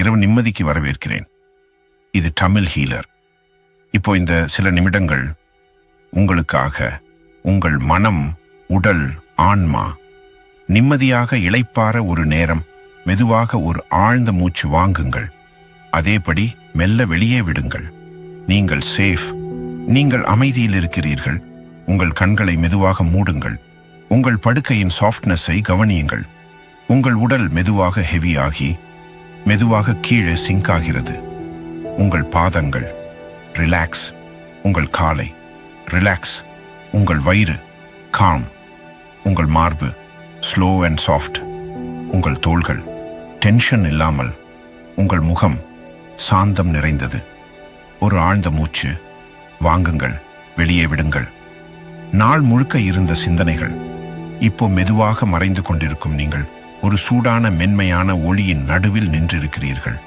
இரவு நிம்மதிக்கு வரவேற்கிறேன். இது தமிழ் ஹீலர். இப்போ இந்த சில நிமிடங்கள் உங்களுக்காக உங்கள் மனம் உடல் ஆன்மா நிம்மதியாக இளைப்பாற ஒரு நேரம் மெதுவாக ஒரு ஆழ்ந்த மூச்சு வாங்குங்கள். அதேபடி மெல்ல வெளியே விடுங்கள். நீங்கள் சேஃப் நீங்கள் அமைதியில் இருக்கிறீர்கள். உங்கள் கண்களை மெதுவாக மூடுங்கள். உங்கள் படுக்கையின் சாஃப்ட்னஸை கவனியுங்கள். உங்கள் உடல் மெதுவாக ஹெவியாகி மெதுவாக கீழே சிங்க் ஆகிறது. உங்கள் பாதங்கள் ரிலாக்ஸ் உங்கள் காலை ரிலாக்ஸ் உங்கள் வயிறு காம் உங்கள் மார்பு ஸ்லோ அண்ட் சாஃப்ட் உங்கள் தோள்கள் டென்ஷன் இல்லாமல் உங்கள் முகம் சாந்தம் நிறைந்தது. ஒரு ஆழ்ந்த மூச்சு வாங்குங்கள் வெளியே விடுங்கள். நாள் முழுக்க இருந்த சிந்தனைகள் இப்போ மெதுவாக மறைந்து கொண்டிருக்கும் நீங்கள் ஒரு சூடான மென்மையான ஒளியின் நடுவில் நின்றிருக்கிறீர்கள்.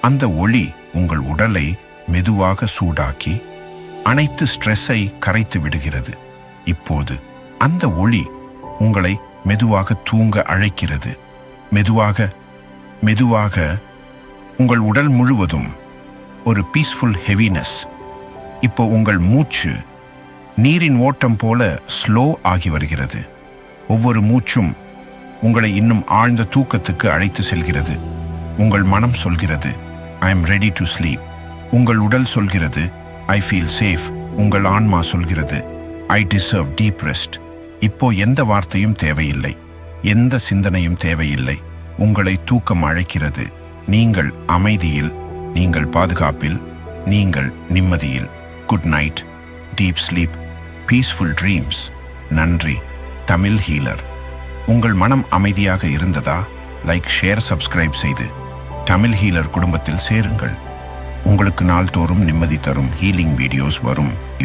அந்த ஒளி உங்கள் உடலை மெதுவாக சூடாக்கி அனைத்து ஸ்ட்ரெஸ்ஸை கரைத்து விடுகிறது. இப்போது அந்த ஒளி உங்களை மெதுவாக தூங்க அழைக்கிறது. மெதுவாக மெதுவாக உங்கள் உடல் முழுவதும் ஒரு பீஸ்ஃபுல் ஹெவினஸ் இப்போ உங்கள் மூச்சு நீரின் ஓட்டம் போல ஸ்லோ ஆகி வருகிறது. ஒவ்வொரு மூச்சும் உங்களை இன்னும் ஆழ்ந்த தூக்கத்துக்கு அழைத்து செல்கிறது. உங்கள் மனம் சொல்கிறது I am ready to sleep உங்கள் உடல் சொல்கிறது ஐ ஃபீல் சேஃப் உங்கள் ஆன்மா சொல்கிறது ஐ டிசர்வ் டீப் ரெஸ்ட் இப்போ எந்த வார்த்தையும் தேவையில்லை. எந்த சிந்தனையும் தேவையில்லை. உங்களை தூக்கம் அழைக்கிறது. நீங்கள் அமைதியில் நீங்கள் பாதுகாப்பில் நீங்கள் நிம்மதியில். Good night deep sleep peaceful dreams நன்றி. தமிழ் ஹீலர் உங்கள் மனம் அமைதியாக இருந்ததா? லைக் ஷேர் சப்ஸ்கிரைப் செய்து தமிழ் ஹீலர் குடும்பத்தில் சேருங்கள். உங்களுக்கு நாள்தோறும் நிம்மதி தரும் ஹீலிங் வீடியோஸ் வரும்.